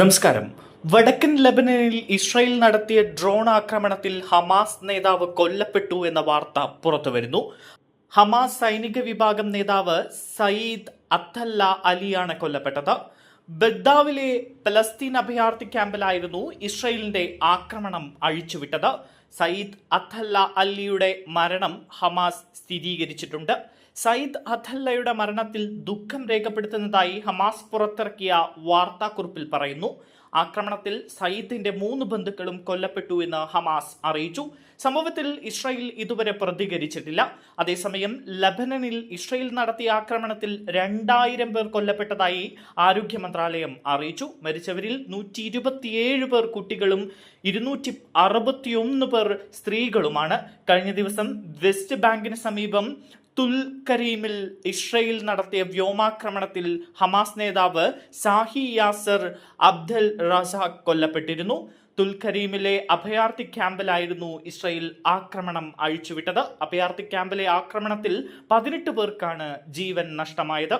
നമസ്കാരം. വടക്കൻ ലെബനനിൽ ഇസ്രായേൽ നടത്തിയ ഡ്രോൺ ആക്രമണത്തിൽ ഹമാസ് നേതാവ് കൊല്ലപ്പെട്ടു എന്ന വാർത്ത പുറത്തുവരുന്നു ഹമാസ് സൈനിക വിഭാഗം നേതാവ് സയ്യിദ് അത്തല്ല അലിയാണ് കൊല്ലപ്പെട്ടത്. ബഗ്ദാവിലെ പലസ്തീൻ അഭയാർത്ഥി ക്യാമ്പിലായിരുന്നു ഇസ്രയേലിന്റെ ആക്രമണം അഴിച്ചുവിട്ടത്. സയ്യിദ് അത്തല്ല അലിയുടെ മരണം ഹമാസ് സ്ഥിരീകരിച്ചിട്ടുണ്ട്. സയ്യിദ് അഥല്ലയുടെ മരണത്തിൽ ദുഃഖം രേഖപ്പെടുത്തുന്നതായി ഹമാസ് പുറത്തിറക്കിയ വാർത്താക്കുറിപ്പിൽ പറയുന്നു. ആക്രമണത്തിൽ സയ്യിദിന്റെ മൂന്ന് ബന്ധുക്കളും കൊല്ലപ്പെട്ടു എന്ന് ഹമാസ് അറിയിച്ചു. സംഭവത്തിൽ ഇസ്രായേൽ ഇതുവരെ പ്രതികരിച്ചിട്ടില്ല. അതേസമയം ലബനനിൽ ഇസ്രായേൽ നടത്തിയ ആക്രമണത്തിൽ രണ്ടായിരം പേർ കൊല്ലപ്പെട്ടതായി ആരോഗ്യ മന്ത്രാലയം അറിയിച്ചു. മരിച്ചവരിൽ നൂറ്റി ഇരുപത്തിയേഴ് പേർ കുട്ടികളും ഇരുന്നൂറ്റി അറുപത്തിയൊന്ന് പേർ സ്ത്രീകളുമാണ്. കഴിഞ്ഞ ദിവസം വെസ്റ്റ് ബാങ്കിന് സമീപം തുൽ കരീമിൽ ഇസ്രയേൽ നടത്തിയ വ്യോമാക്രമണത്തിൽ ഹമാസ് നേതാവ് സാഹി യാസർ അബ്ദൽ റസാഖ് കൊല്ലപ്പെട്ടിരുന്നു. തുൽഖരീമിലെ അഭയാർത്ഥി ക്യാമ്പിലായിരുന്നു ഇസ്രയേൽ ആക്രമണം അഴിച്ചുവിട്ടത്. അഭയാർത്ഥി ക്യാമ്പിലെ ആക്രമണത്തിൽ പതിനെട്ട് പേർക്കാണ് ജീവൻ നഷ്ടമായത്.